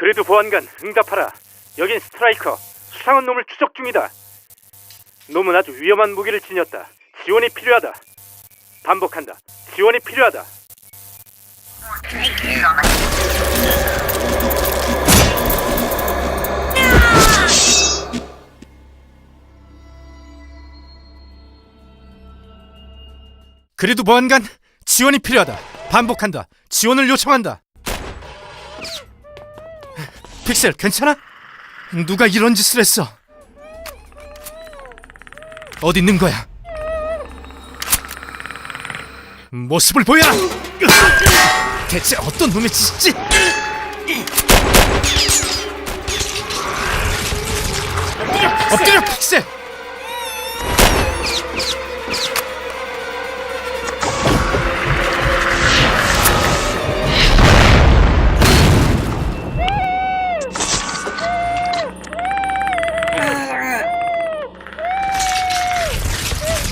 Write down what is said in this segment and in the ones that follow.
그래도 보안관 응답하라. 여긴 스트라이커. 수상한 놈을 추적 중이다. 놈은 아주 위험한 무기를 지녔다. 지원이 필요하다. 반복한다. 지원이 필요하다. 그래도 보안관 지원이 필요하다. 반복한다. 지원을 요청한다. 픽셀 괜찮아? 누가 이런 짓을 했어? 어디 있는 거야? 모습을 보여라! 대체 어떤 놈의 짓이지? 엎드려! 픽셀!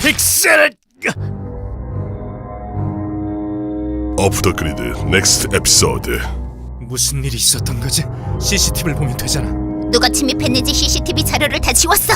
픽셀! 오프 더 그리드 넥스트 에피소드 무슨 일이 있었던 거지? CCTV를 보면 되잖아. 누가 침입했는지 CCTV 자료를 다 지웠어.